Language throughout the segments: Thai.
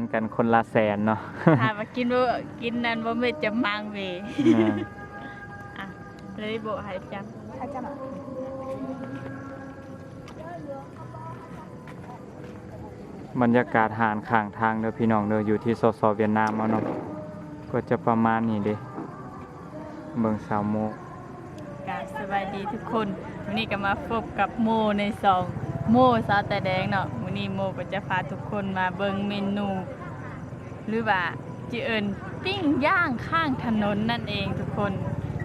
ารกันคนละแสนเนาะถ้ามากินบ่กินนั้นบ่แม่นจะมังเวแม่นอะเลยบ่ให้จับถ้าจะมาบรรยากาศหารข้างทางเด้อพี่น้องเด้ออยู่ที่สสเวียดนามเอาเนาะก็จะประมาณนี้เด้เบิ่งสาวโมกกราบสบายดีทุกคนวันนี้ก็มาพบกับโมในซอง โมสาวแต่แดงเนาะวันนี้โมก็จะพาทุกคนมาเบิ่งเมนู หรือว่าจิเอิญปิ้งย่างข้างถนนนั่นเองทุกคน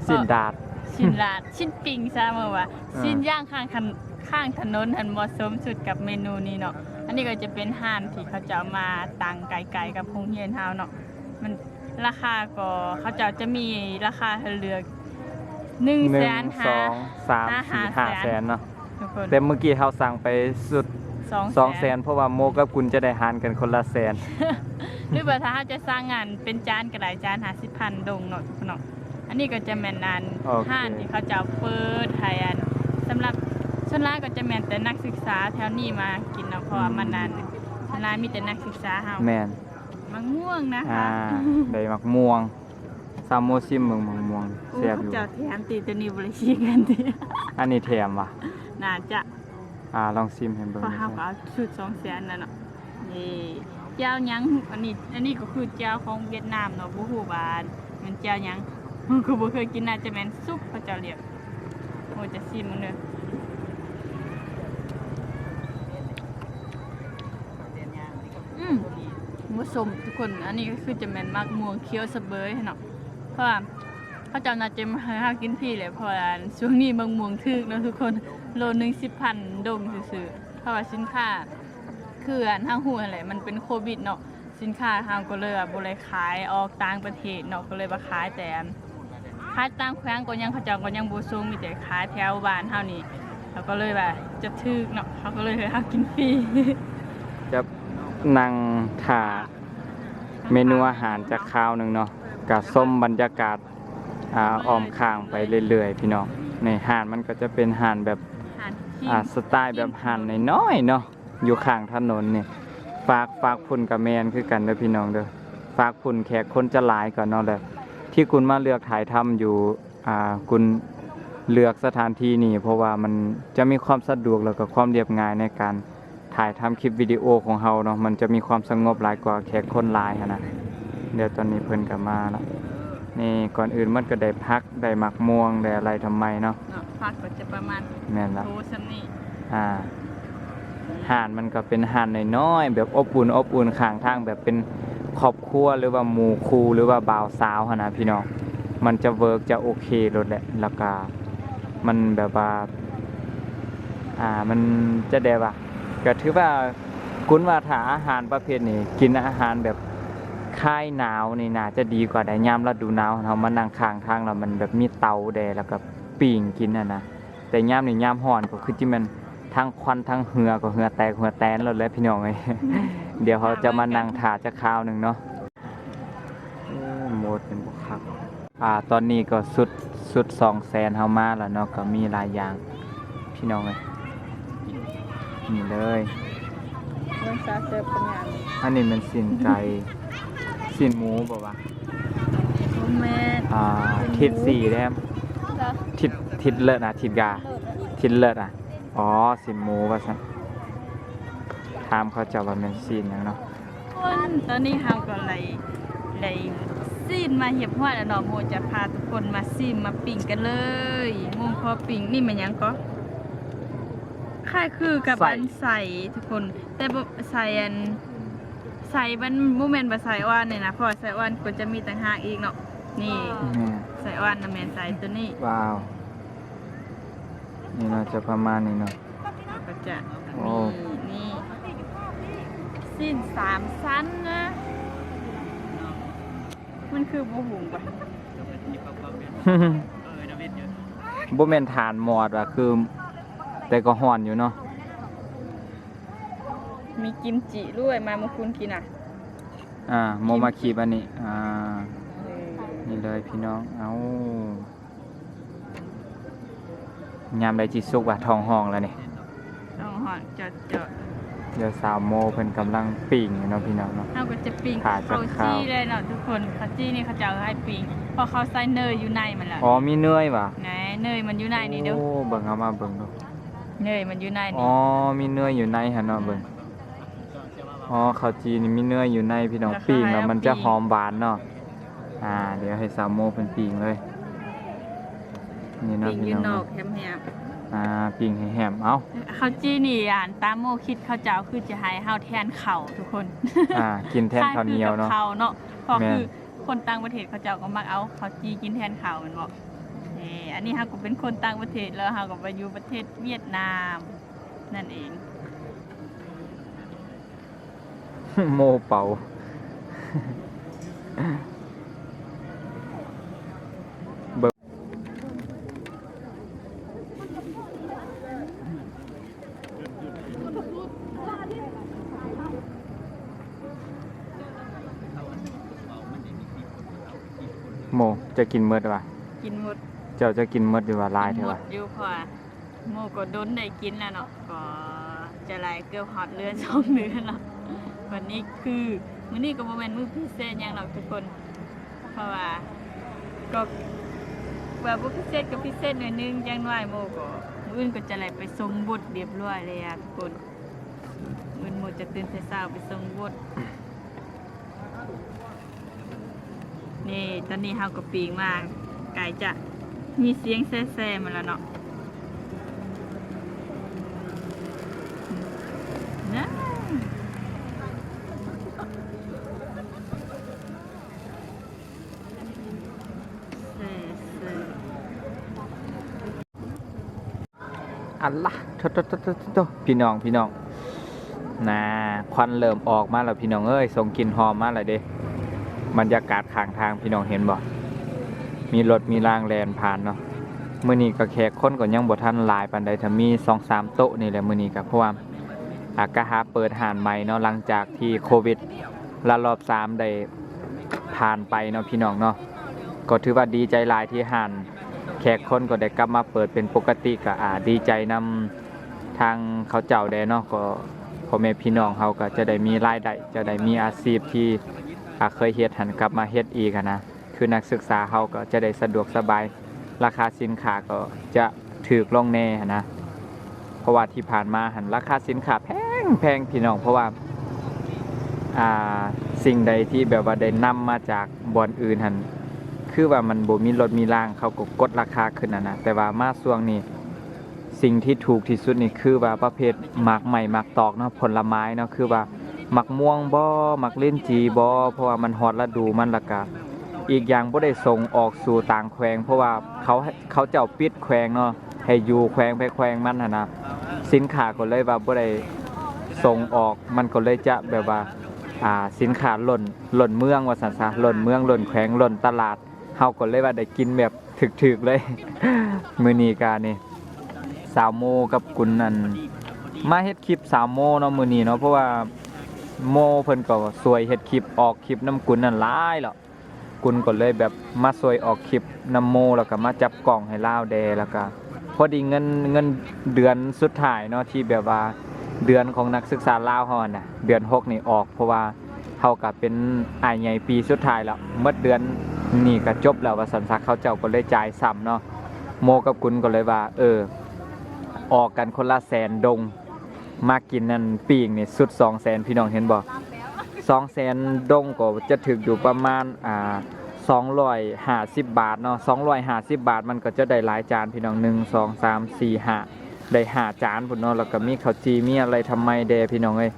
สิ้นดาดชิ้นลาดชิ้นปิ้งซะมาว่าอ่าชิ้นย่างข้างถนข้างถนนอันเหมาะสมสุดกับเมนูนี้เนาะอันนี้ก็จะเป็นห้านที่เขาจะเอามาตังไก่ๆกับพงเฮียนเฮาเนาะมันราคาก็เขาจะจะมีราคาให้เลือกหนึ่งหแสนึ่งนสห้าองสามห้าสี่ห้าห้าแสนแสนเนาะ ทุกคนแต่เมื่อกี้เขาสั่งไปสุดสองสองแสนเพราะว่าโมกับคุณจะได้หารกันคนละแสน หรือว่าถ้าเขาจะสร้างงานเป็นจานกระดาษจานหาสิพันดงเนาะทุกคนเนาะอันนี้ก็จะแมนนานโอเค ห้านที่เขาจะเอาเปิดไทยอันสำหรับส่วนรายก็จะแมนแต่นักศึกษาแถวนี้มากินเนาะเพราะว่ามันนานส่วนรายมีแต่นักศึกษาเฮาแม่นมะม่วงนะอ่าคะได้มักม่วงซามโมซิมเมืองมักม่วงโอ้แซ่บเขาอยู่จะแถมตีตัวนี้บริชีกันทีอันนี้แถมว่ะ น่าจะอ่าลองซิมให้เบิ่งเพราะหน่เฮาอยก็เอาชุดสองแสนนั่นเนาะนี่เจ้าหยังอันนี้อันนี้ก็คือเจ้าของเวียดนามเนาะบ่ฮู้ว่ามันเจ้าหยังคือบ่เคยกินน่าจะแม่นซุปเขาเจ้าเรียกโอ้จะซิมมันเด้ออืมผสมทุกคนอันนี้ก็คือจะแม่นมักม่วงเคี้ยวสะเบยเนาะเพราะว่าเขาเจ้าน่าจะมาให้เฮากินพี่เลยเพราะว่าช่วงนี้บางม่วงถึกเนาะทุกคน โลหนึ่ง10,000ดงซื่อๆเพราะว่าสินค้าคืออันห้างหูอะไรมันเป็นโควิดเนาะสินค้าทางก็เลยแบบบริขายออกต่างประเทศเนาะก็เลยมาขายแต่ขายต่างแขวงก็ยังเขาเจ้าก็ยังบ่ส่งมีแต่ขายแถวบ้านเฮานี่แล้วก็เลยแบบจะถึกเนาะเขาก็เลยให้เฮากินฟรี จะนั่งถ่าเมนูอาหารจากข้าวหนึ่งเนาะกับส้มบรรยากาศอ่าอ้อมข้างไปเรื่อยๆ พี่น้องในห่านมันก็จะเป็นห่านแบบ อ่าสไตล์แบบห่านน้อยๆเนาะอยู่ข้างถนนเนี่ยฝากฝากพุ่นกับแมนคือกันเด้อพี่น้องเด้อฝากพุ่นแขกคนจะหลายก่อนเนาะแหละที่คุณมาเลือกถ่ายทำอยู่อ่าคุณเลือกสถานที่นี่ เพราะว่ามันจะมีความสะดวกแล้วก็ความเรียบง่ายในการถ่ายทำคลิปวิดีโอของเฮาเนาะมันจะมีความสงบหลายกว่าแขกคนหลายนนะเดี๋ยวตอนนี้เพิ่นก็มาแล้ว นี่ก่อนอื่นมันก็ได้พักได้หมักม่วงได้อะไรทำไมเนาะเนาะฟักก็จะประมาณแม่นละโทซัมนี่อ่าห่านมันก็เป็นห่านน้อยๆแบบอบอุ่นอบอุ่นข้างทางแบบเป็นครอบครัวหรือว่าหมู่คู่หรือว่าบ่าวสาวหั้นนะพี่น้องมันจะเวิร์กจะโอเครถแหละแล้วก็มันแบบว่าอ่ามันจะได้ว่าก็ถือว่าคุณว่าถ้าอาหารประเภทนี้กินอาหารแบบ คลายหนาวนี่น่าจะดีกว่าได้ยามฤดูหนาวเรามานั่งข้างทางแล้วมันแบบมีเตาแดแล้วก็ปิ้งกินน่ะนะแต่ยามนี่ยามฮ้อนก็คือจิแมันทั้งควันทั้งเหือก็เหือแตกเหือแตนแล้วแหละพี่น้องเอ้ยเดี๋ยวเขาจะมานั่งถาจะคราวหนึ่งเนาะโอ้โมดเป็นบุคักอ่าตอนนี้ก็สุดสุดสองแสนเฮามาแล้วเนาะก็มีหลายอย่างพี่น้องเอ้ยนี่เลยเรื่องซาเซิร์ฟเป็นหยังอันนี้มันสินไก่ สินหมูบอกว่าโอ้แม่นอ่าทิศสี่แด้มแล้วทิศทิศเลิศนะทิศกาทิศเลิศอะ อ๋อสินหมูว่าซั่นถามเขาเจะว่าแม่นซีนหยังเนาะ คนตอนนี้เฮาก็เลยเลยซีนมาเหียบหัวแล้วเนาะโมจะพาทุกคนมาซีนมาปิ้งกันเลยโมพอปิ้งนี่มันหยังก็คล้ายคือกับอันใส่ทุกคนแต่บ่ใส่อัน ใส่มันบ่แม่นบ่ใส่อ้วนนี่นะเพราะว่าใส่อ้วนก็จะมีต่างหากอีกเนาะนี่แม่ใส่อ้วนน่ะแม่นใส่ตัวนี้ว้าว นี่เนาะจะประมาณนี้เนาะ ก็จะโอ้นี่นี่สิ้นสามชั้นนะ มันคือบูหุงปะบ่แม่นฐานหมอดว่ะคือ แต่ก็ฮ้อนอยู่เนาะ มีกิมจิด้วยมามาคุณกินอะอ่าโมมาคีบอันนี้อ่าเออนี่เลยพี่น้องเอายามใดจิสุกว่ะทองห้องแล้วนี่ต้องหอนจอดจอดเดี๋ยวสาวโมเพิ่นกำลังปิ้งอยู่เนาะพี่น้องเนาะ เฮาก็จะปิ้งขาจากเขาข้าวจี้เลยเนาะทุกคนเขาจี้นี่เขาจะเอาให้ปิ้งเพราะเขาใส่เนยอยู่ในมันล่ะอ๋อมีเนยว่ะไหนเนยมันอยู่ในนี่เด้อโอ้เบิ่งเอามาเบิ่งดูเนยมันอยู่ในอ๋นี่อมีเนยอยู่ในหั่นเนาะเบิ่ง อ๋อข้าวจีนี่มีเนยอยู่ในพี่น้องแล้วเขาปิ้งแล้วให้เอามันจะปิ้งหอมหวานเนาะอ่า เดี๋ยวให้สาวโมเพิ่นปิ้งเลยนี่เนาะปิ้งอพี่ยู่น้องนอกแฮมอ่าปิ้งให้แหมเอ้าๆเขาจี้นี่อ่านตามโมคิดเขาจะเอาคือจะให้เฮาแทนข้าวทุกคนอ่า กินแทนข้าวเหนียวเนาะคล้ายๆกับข้าวเนาะเพราะแม่น คือคนต่างประเทศเขาเจ้าก็มักเอาข้าวจีกินแทนข้าวแมันบอกนี่อันนี้เฮาก็เป็นคนต่างประเทศแล้วเฮาก็ไปอยู่ประเทศเวียดนาม นั่นเอง โมเป่าเบิกโมจะกินเมดวะกินหมดเจ้าจะกินเมดอยู่ว่าลายเถหมอะวะดอยู่เพราะว่าโมก็โดนได้กินแล้วเนาะก็จะหลายเกือบฮอดเรือนสองเดือนแล้ว วันนี้คือมื้อนี้ก็บ่แม่นมื้อพิเศษหยังหรอกทุกคน เพราะว่าก็แบบบ่พิเศษก็พิเศษหน่อยนึงจังน้อยโมก็มื้ออื่นก็จะไหลไปส่งบทเรียบร้อยเลยอะทุกคนมื้อโมจะตื่นแต่เช้าไปส่งบทนี่ตอนนี้เฮาก็ปีงมาไก่จะมีเสียงแซ่ๆมาแล้วเนาะแซ่ๆ อัน ละโทโทโทโทโทพี่น้องพี่น้องน่าควันเริ่มออกมาแล้วพี่น้องเอ้ยส่งกลิ่นหอมมาแล้วเด้บรรยากาศข้างทางพี่น้องเห็นบ่มีรถมีรางแลนผ่านเนาะมื้อนี้ก็แขกคนก็ยังบ่ทันหลายปานใดถ้ามี2-3โต๊ะนี่แหละมื้อนี้ก็เพราะว่าอากาหาเปิดห้านใหม่เนาะหลังจากที่โควิดระลอบสามได้ผ่านไปเนาะพี่น้องเนาะก็ถือว่าดีใจหลายที่ห้าน แขกคนก็ได้กลับมาเปิดเป็นปกติก็อ่าดีใจนำทางเขาเจ้าแดเนาะก็พ่อแม่พี่น้องเขาก็จะได้มีรายได้จะได้มีอาชีพที่อ่าเคยเฮ็ดหันกลับมาเฮ็ดอีกอะนะคือนักศึกษาเขาก็จะได้สะดวกสบาย ราคาสินค้าก็จะถูกลงแน่หั้นนะ เพราะว่าที่ผ่านมาหันราคาสินค้าแพงแพงพี่น้องเพราะว่า อ่าสิ่งใดที่แบบว่าได้นำมาจากบ่อนอื่นหัน คือว่ามันบ่มีรถมีร่างเขาก็กดราคาขึ้นนะนะแต่ว่ามาช่วงนี้สิ่งที่ถูกที่สุดนี่คือว่าประเภทหมากใหม่หมากตอกเนาะผลไม้เนาะคือว่าหมักม่วงบ่หมักเล่นจีบ่เพราะว่ามันฮอตฤดูมันละกะอีกอย่างบ่ได้ส่งออกสู่ต่างแขวง เพราะว่าเขาเขาเจ้าปิดแขวงเนาะให้อยู่แขวงไปแขวงมันหั่นนะสินค้าก็เลยว่าบ่ได้ส่งออกมันก็เลยจะแบบว่าอ่าสินค้าหล่นหล่นเมืองว่าซั่นซะหล่นเมืองหล่นแขวงหล่นตลาด เฮาก็เลยว่าได้กินแบบถึกๆเลย มือนีกานี่สาวโมกับกุนนั่นมาเฮ็ดคลิปสาวโมเนาะมือนีเนาะเพราะว่าโมเพิ่นก็สวยเฮ็ดคลิปออกคลิปน้ำกุนนั่นหลายแล้วกุนก็เลยแบบมาสวยออกคลิปน้ำโมแล้วก็มาจับกล่องให้ลาวแดแล้วก็พอดีเงินเงินเดือนสุดท้ายเนาะที่แบบว่าเดือนของนักศึกษาลาวเฮาอะน่ะเดือนหกนี่ออก เพราะว่าเฮาก็เป็นอายใหญ่ปีสุดท้ายแล้วเมื่อเดือน นี่ก็จบแล้วว่าสันสักเขาเจ้าก็เลยจ่ายซ้ำเนาะโมกับกุนก็เลยว่า เออ ออกกันคนละแสนดง มากินนั่นปีกนี่สุดสองแสนพี่น้องเห็นบ่สองแสนดงก็จะถึกอยู่ประมาณอ่าสองร้อยห้าสิบบาทเนาะสองร้อยห้าสิบบาทมันก็จะได้หลายจานพี่น้องหนึ่งสองสามสี่ห้าได้ห้าจานพุ่นเนาะแล้วก็มีข้าวจีมีอะไรทำไมเดพี่น้องเอ้ย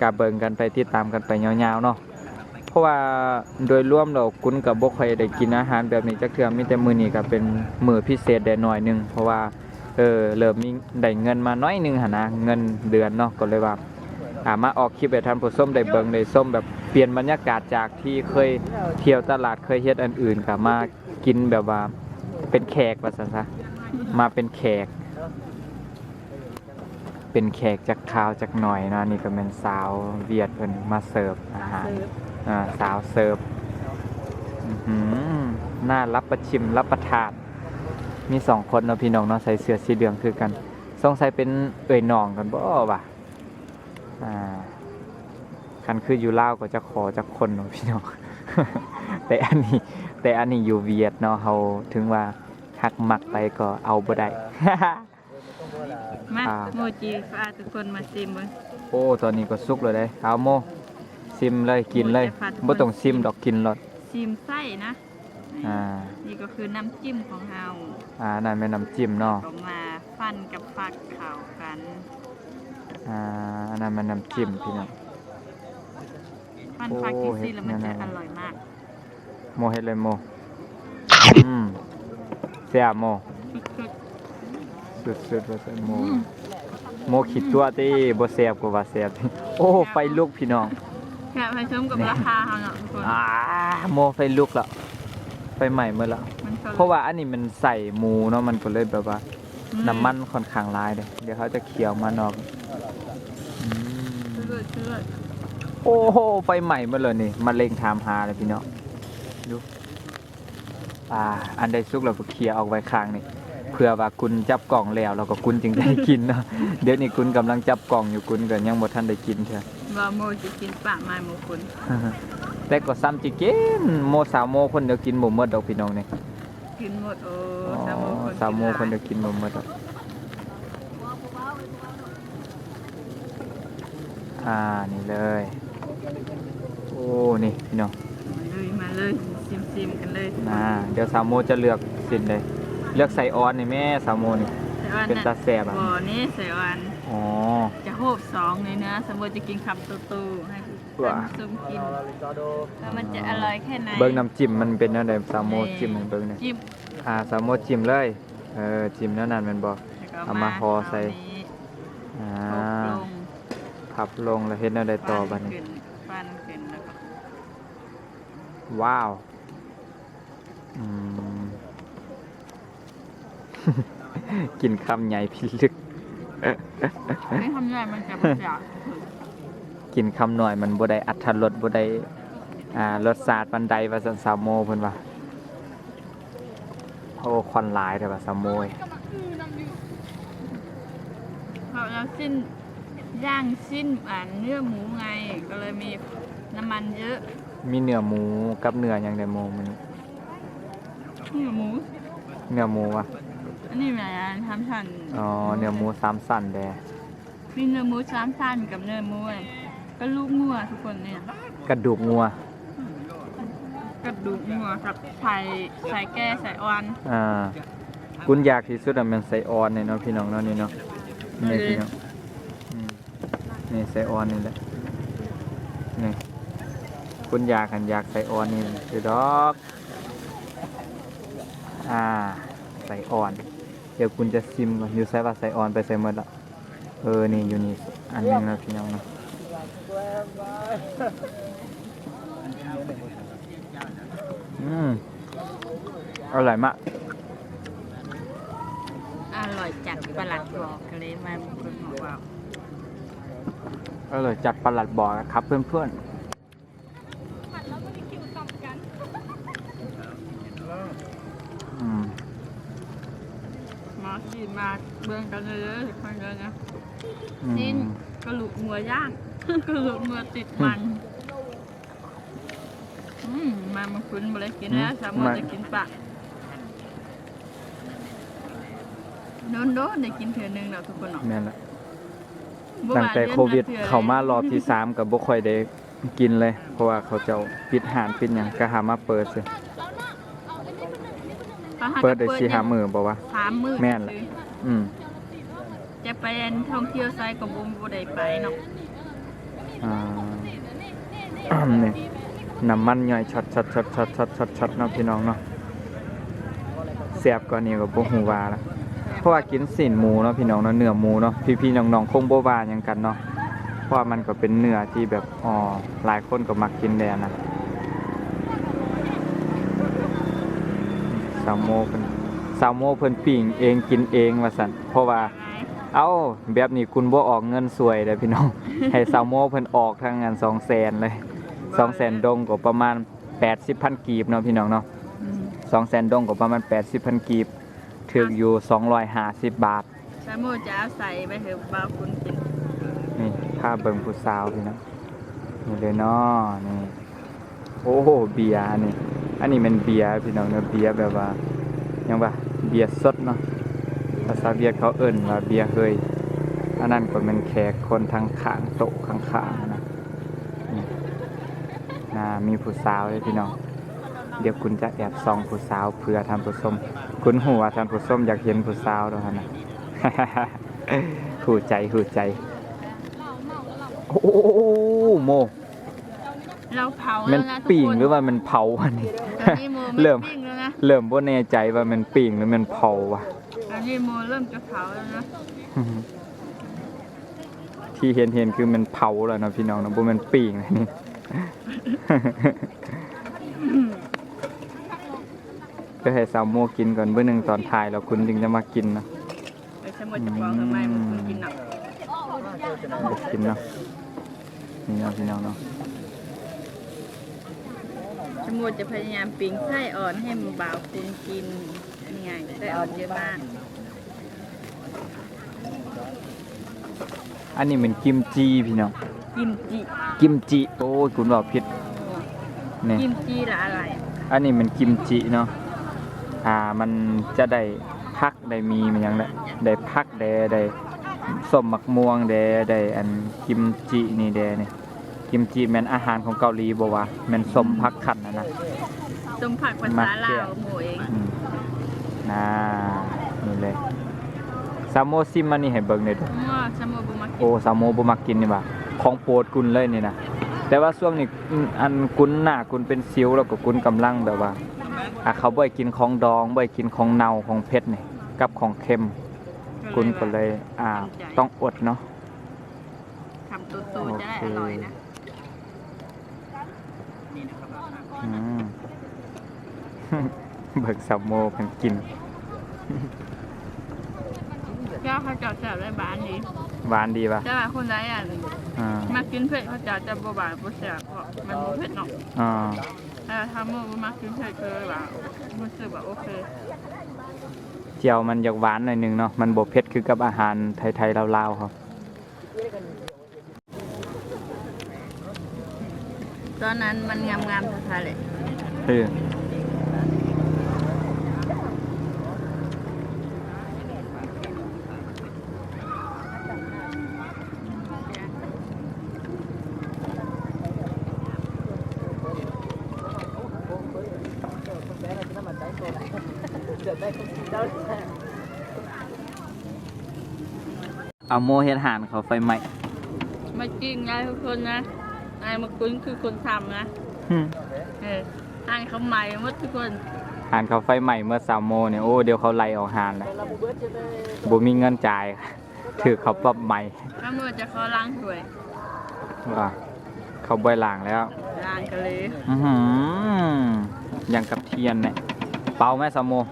กาเบิงกันไปติดตามกันไปยาวๆเนาะ เพราะว่าโดยรวมเรากุนกับบ่ค่อยได้กินอาหารแบบนี้จักเทื่อมีแต่มือนี้ก็เป็นมือพิเศษได้หน่อยหนึงเพราะว่าเออเริ่มมีได้เงินมาน้อยหนึงหนนะเงินเดือนเนาะก็เลยว่าอ่ามาออกคลิปให้ท่านผู้ชมได้เบิ่งได้ชมแบบเปลี่ยนบรรยากาศจากที่เคยเที่ยวตลาดเคยเฮ็ดอันอื่นก็มากินแบบว่าเป็นแขกว่าซั่นซะมาเป็นแขก เป็นแขกจากข้าวจากหน่อยเนาะนี่ก็เป็นสาวเวียดเพิ่นมาเสิร์ฟอาหารอ่าสาวเสิร์ฟอื้อหือน่ารับประชิมรับประทาน มีสองคนเนาะพี่น้องเนาะใส่เสื้อสีเหลืองคือกันสงสัยเป็นเอ่ยน้องกันบ่วะอ่าคันคืออยู่ลาวก็จะขอจากคนเนาะพี่น้องแต่อันนี้แต่อันนี้อยู่เวียดเนาะเฮาถึงว่าหักมักไปก็เอาบ่ได้มาอ่าโมจิพาทุกคนมาซิมเบิ่งโอ้ตอนนี้ก็สุกเลยเด้เอาโม ซิมเลยกินเลยโอ้ยจะพาทุกคนบ่ต้องซิมดอกกินรสซิมไส้นะอ่านี่ก็คือน้ำจิ้มของเฮาอ่านั่นแม่นน้ำจิ้มเนาะก็มาฟันกับฟักเข้ากันอ่าอันนั้นมันน้ำจิ้มพี่น้องฟันฟักโอ้ที่ซีแล้วมันเห็จะนแน่ๆอร่อยมากโมเฮ็ดเลยโมอืมแซ่บโมสุดสุดๆว่าซั่นโมๆอืมโมคิดตัวติบ่แซ่บก็ว่าแซ่บโอ้ไฟลุกพี่น้อง แค่ให้ชมกับราคาเฮาเนาะทุกคน อ่าโมไฟลุกแล้วไฟใหม่เมื่อละมันก็เพราะว่าอันนี้มันใส่หมูเนาะมันก็เลยแบบว่าอืน้ำมันค่อนข้างร้ายเลยเดี๋ยวเขาจะเคี่ยวมันออกอืมเลือดเลือดโอ้โหไฟใหม่หมาเลยนี่มาเล็งถามหาเลยพี่น้องดูอ่า อันใดสุกเราก็เคลียร์ออกไว้ข้างนี่เพื่อว่าคุณจับกล่องแล้วเราก็คุณจึงได้กินเนาะเดี๋ยวนี้คุณกำลังจับกล่องอยู่คุณก็ยังบ่ทันได้กินเถอะ ว่าโมจะกินปะไม้มงคลแต่ก็ซ้ำจิกินโมสาวโมคนเดียวกินบ่หมดดอกพี่น้องนี่กินหมดโอ้อ๋อสามโมคนสาวโมกิหลายคนเดียวกินบ่หมดดอกอ่านี่เลย โอ้นี่พี่น้องมาเลยมาเลยซิมซิมกันเลยน่าเดี๋ยวสาวโมจะเลือกสินเลย เลือกใส่ออนนี่แม่สาวโมนี่แต่ว่าเป็นตาแซ่บอะบ่อนี่ใส่วันอ๋อ จะโหบสองเลยนะ สมมติจะกินคำโตๆให้ว้าท่านผู้ชมกินแล้วมันจะอร่อยแค่ไหนเบิ้งน้ำจิ้มมันเป็นแนวใดสาวโมจิ้มให้เบิ้งเนี่ยจิ้มอ่าสาวโมจิ้มเลยเออจิ้มแนวนั้นแมันบอกแล้วก็เอามาห่อใส่ เอาอ่านี้พับลงแล้วเฮ็ดแนวใดคต่ลุอกลบัดงนี้ขึ้นฟันขึ้นแล้วก็ว้าวอืม กินคำใหญ่พิลึก ไม่ทำได้มันจะไม่อยากกินคำหน่อยมันบ่ได้อัตรสบ่ได้อ่ารสชาติปานใดว่าซั่นสาวโมเพิ่นว่าโอ้ควันหลายแต่ว่าสาวโมยเพราะเราสิ้นย่างสิ้นอ่านเนื้อหมูไง ก็เลยมีน้ำมันเยอะ มีเนื้อหมูกับเนื้อหยังได้โมมันเนื้อหมู เนื้อหมูวะ อันนี้แหม่ทำฉันอ๋อเนื้อหมูสามสันแดมีเนื้อหมูสามชั้นกับเนื้อหมูอะไรก็ลูกงัวทุกคนเนี่ยกระดูกงัวกระดูกงัวกับไข่ใส่แก้ใส่ออนอ่าคุณอยากที่สุดอะแมันใส่ออนเนี่ยเนาะพี่น้องเนาะนี่เนาะนี่พี่น้องอืมนี่ใส่ออนนี่แหละนี่คุณอยากกันอยากใส่ออนนี่คือดอก อ่า ใส่ออน เดี๋ยวคุณจะซิมก่อนอยู่ใส่ว่าใส่ออนไปใส่หมดละเออ นี่อยู่นี่อันหนึงนะพี่น้องเนาะอืมอร่อยมาก อร่อยจัดประหลัดบอกกันเลยมาบางคนบอกว่าอร่อยจัดประหลัดบอกครับเพื่อนๆอืม มาสีมาเบิ่งกันเลยๆทุกคนเลยนะอืมสิ้นกระดูกงัวย่าง กระดูกงัวติดมันอืมมามาคุ้นบ่ได้กินนะสามารถจะกินปะโดนโดนๆได้กินเถื่อหนึงแล้วทุกคนเนาะแม่นละบ่ตั้งว่าแต่ดือนโควิดละทื่อเข้ามารอบที่สามกับบ่ค่อยได้กินเลย เพราะว่าเขาเจ้าปิดหานปิดหยังก็หามาเปิดสิขาหาเปิดได้ก็สี่หามือบ่วะ สามมื้อแม่นล่ะ ซื่อ อืมๆจะไปท่องเที่ยวไซกับบ่บ่ได้ไปเนาะอ่านี่น้ำมันย่อยช็อตช็อตช็อตช็อตช็อตช็อตช็อตเนาะพี่น้องเนาะแซ่บกว่านี้ก็บ่ฮู้ว่าละเพราะว่ากินสินหมูเนาะพี่น้องเนาะเนื้อหมูเนาะพี่ๆน้องๆคงบ่ว่าหยังกันเนาะเพราะว่ามันก็เป็นเนื้อที่แบบอ๋อหลายคนก็มักกินแดนะสาวโมเพิ่น สาวโมเพิ่นปิ้งเองกินเองว่าซั่นเพราะว่า เอ้าแบบนี้คุณบ่ออกเงินสวยเลยพี่น้อง ให้สาวโมเพิ่นออกทางงาน2 0 0 0 0เลย2 0 0 0 0ดงก็ประมาณ80,000กีบเนาะพี่น้องเนาะอืม2 0 0 0 0ดงก็ประมาณ80,000กีบถึกอยู่250บาทสามโมจะเอาใส่ไปเถอะบ่าวคุณกินนี่พาเบิ่งผู้สาวพี่น้องนี่เลยเนาะนี่โอ้เบียร์นี่อันนี้เป็นเบียร์พี่น้องเนาะเบียร์แบบว่ายังว่า เบียร์สดเนาะภาษาเวียเขาเอิ้นว่าเบียร์เฮยอันนั้นก็เป็นแขกคนทางข้างโต๊ะข้างๆนะนี่น่ามีผู้สาวเลยพี่น้องเดี๋ยวคุณจะแอบส่องผู้สาวเพื่อท่านผู้ชมคุณหัวท่านผู้ชมอยากเห็นผู้สาวด้วยนะหูใจหูใจโอ้โมเราเผามัแล้นวนะทุกปิ่งหรือว่ามันเผาอันนี้ เริ่เริ่มม เริ่มบ่แน่ใจว่ามันปิ่งหรือมันเผาวะตอนนี้โมเริ่มจะเผาแล้วนะที่เห็นเห็นคือมันเผาแล้วเนาะพี่น้องเนาะบ่แมันปิ่งเลยนี่ก็ให้สาวโมกินก่อนเบื้อหนึ่งตอนถ่ายแล้วคุณจึงจะมากินเนาะไปสมุดจะบอกทำไมมันคุณกินหนักเดี๋ยวกินเนาะนี่เนาะพี่น้องเนาะ สมุดจะพยายามปิ้งไส้อ่อนให้มันบ่าวคุณกินนี่ไงไส้อ่อนเยอะมากอันนี้เป็นกิมจีพี่น้อง กิมจิกิมจิ โอ้ยคุณบอกผิดนี่กิมจิละอะไรอันนี้มันกิมจิเนาะ อ่า มันจะได้พักได้มีมันหยังได้ได้พักได้ได้ส้มมักม่วงได้ได้อันกิมจินี่แดนี่ กิมจิแม่นอาหารของเกาหลีบ่วะแม่นส้มพักขันนะนะต้มผักภาษาลาวโมเองอืมน่านี่เลยซามโมซิมมันนี่ให้เบิ่งหน่อยเด้อมั่วสมุดบุมากิโอ้ซามโมบ่มักกินนี่บ่ะของโปรดกุนเลยนี่นะแต่ว่าช่วงนี้อืมอันกุนหน้ากุนเป็นสิวแล้วก็กุนกำลังแบบว่าอะเขาบ่ให้กินของดองบ่ให้กินของเน่าของเผ็ดนี่กับของเค็มกุนก็เลยอ่าต้องอดเนาะ ทำตัวโตจะได้อร่อยนะ อืมเบิกซามโมเพิ่นกินแก้วเขาวเจับแสบได้บ้านนี้หวานดีป่ะแต่ว่าคนไหนอะอ่ามากินเผ็ดเขาวเจะจะบ่หวานบ่แสบเพราะมันบ่เผ็ดเนาะอ่าแต่ถ้าเมื่อบ่มากินเผ็ดคือว่ารู้สึกว่าโอเคเจียวมันอยากหวานหน่อยหนึงเนาะมันบ่เผ็ดคือกับอาหารไทยๆลาวๆเขา ตอนนั้นมันงามๆสุดท้ายเลยเออเอาโมเฮ็ดหานเขาไฟไหม้ มาจริงนะทุกคนนะ นายมากุ้นคือคนทำนะหึเออทางเขาใหม่หมดทุกคนหานเขาไฟใหม่เมื่อสามโมงเนี่ยโอ้เดี๋ยวเขาไล่ออกหานแล้วบ่มีเงินจ่ายถือเขาปรับใหม่ตำรวจจะเขาล้างถ้วยว่าเขาบ่อยล่างแล้วล้างกันเลยอือหือยังกับเทียนเนี่ยเป่าไหมสามโมง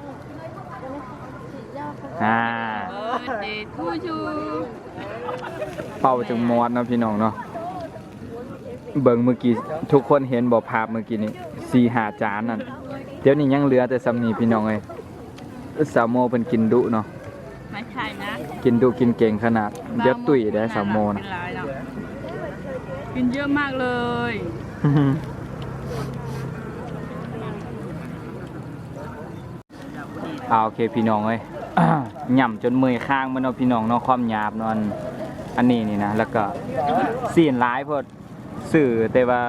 อ่าเออเดทูชูเป่าจังมอดเนาะพี่น้องเนาะ เบิ่งเมื่อกี้ทุกคนเห็นบ่ภาพเมื่อกี้นี้สี่หาจานนั่นเดี๋ยวนี้ยังเหลือแต่สำนีพี่น้องเอ้ยสามโมเป็นกินดุเนาะไม่ใช่นะกินดุกินเก่งขนาดเดี๋ยวตุ๋ยได้สามโมนะกินหลายแล้วกินเยอะมากเลยเอาโอเคพี่น้องเอ้ยหย่ำจนมือข้างมันเนาะพี่น้องเนาะความหยาบเนาะอันอันนี้นี่นะแล้วก็ซีนร้ายเพอ สื่อแต่ว่า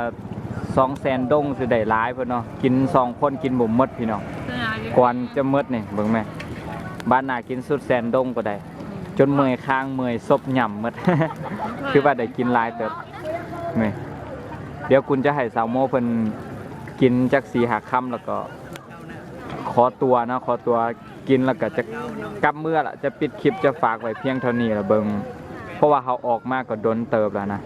สองแสนดงสิได้ร้ายเพิ่นเนาะกินสองคนกินบ่หมดพี่น้องก่อนจะหมดนี่เบิ่งแม่บ้านหน้ากินสุดแสนดงก็ได้ จนเมื่อยข้างเมื่อยซบหย่ำหมด คือว่าได้กินหลายเติบนี่เดี๋ยวคุณจะให้สาวโมเพิ่นกินจักสีหาค่ำแล้วก็ขอตัวนะขอตัวกินแล้วก็จะกลับเมื่อละจะปิดคลิปจะฝากไว้เพียงเท่านี้ละเบิงเพราะว่าเขาออกมาก็ดนเติบแล้วนะ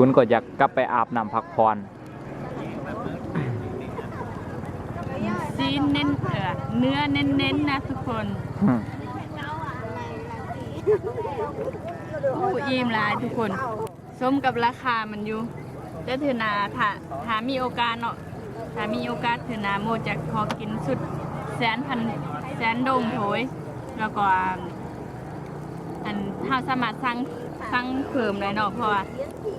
คุณก็อยากกลับไปอาบน้ำพักผ่อนซีนเน้นเออเนื้อเน้นๆนะทุกคนอืมผู้อิ่มหลายทุกคนสมกับราคามันอยู่แต่เถือนาถ้าถ้ามีโอกาสเนาะถ้ามีโอกาสเถือนาโมจะขอกินสุดแสนพันแสนโดงโถยแล้วก็อันถ้าสามารถสั่ง สั่งเพิ่มเลยเนาะเพราะว่า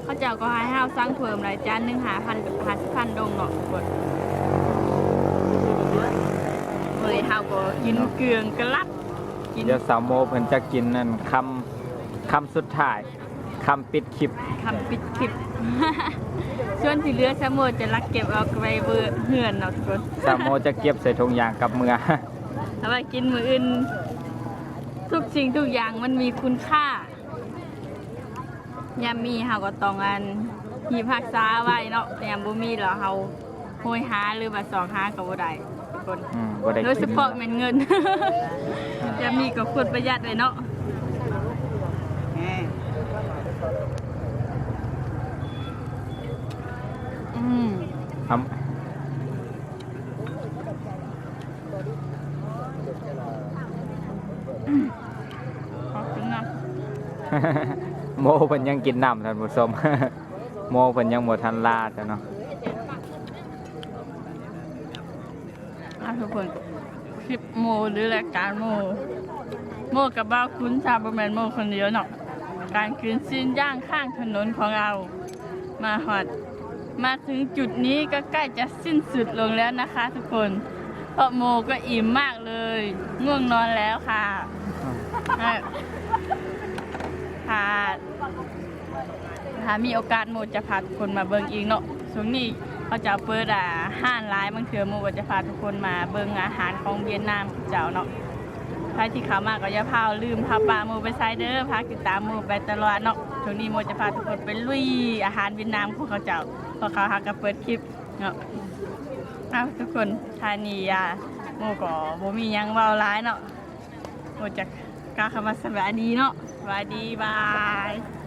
เขาเจ้าก็ให้เราสั่งเพิ่มเลยจานหนึงหาพันกับพันพันดงเนาะทุกคนเลยเฮาก็กินเกลืองกระลัดกินเดี๋ยวสาวโมเพิ่นจะกินนั่นคำคำสุดท้ายคำปิดคลิปคำปิดคลิปส่วนที่เหลือสมมติจะรักเก็บเอาไปเบอร์เหือนเนาะทุกคนสาวโมจะเก็บใส่ถุงยางกับมือเอาไปกินมืออื่นทุกสิ่งทุกอย่างมันมีคุณค่า ยามมีเฮาก็ต้องอันมีภาคษาไว้เนาะยามบ่มีแล้วเฮาโหยหาหรือว่าสองหาก็บ่ได้ทุกคนอืมบ่ได้โดยเฉกินพาะแม่นเงิน ยามมีก็ควรประหยัดเลยเนาะอืม ค ขอบคุณนะำ โม เพิ่นยังกินน้ำท่านผู้ชม โมเพิ่นยังบ่ทันลาจ้ะเนาะอะทุกคนคลิปโมหรือรายการโม โมกับบ้าวคุ้นชาบะแมนโมคนเดียวเนาะการคืนสิ้นย่างข้างถนนของเรา มาหอด มาถึงจุดนี้ก็ใกล้จะสิ้นสุดลงแล้วนะคะ ทุกคนเพราะโมก็อิ่มมากเลย ง่วงนอนแล้วค่ะอะค่ะ ถ้ามีโอกาสโมจะพาทุกคนมาเบิ่งอีกเนาะช่วงนี้เขาจะเปิดอ่าห้านร้ายบางเถื่อโมก็จะพาทุกคนมาเบิ่งอาหารของเวียดนามเจ้าเนาะใครที่เขามาก็อย่าพาลืมพาปลาโมไปไซเดอร์พาติดตามโมไปตลอดเนาะช่วงนี้โมจะพาทุกคนไปลุยอาหารเวียดนามของเขาเจ้าพราะเขาหากับเปิดคลิปเนาะเอาทุกคนทานีอะโมก็โมมียังเว้าร้ายเนาะโมจะกล้าคำว่าสวัสดีเนาะสวัสดีบาย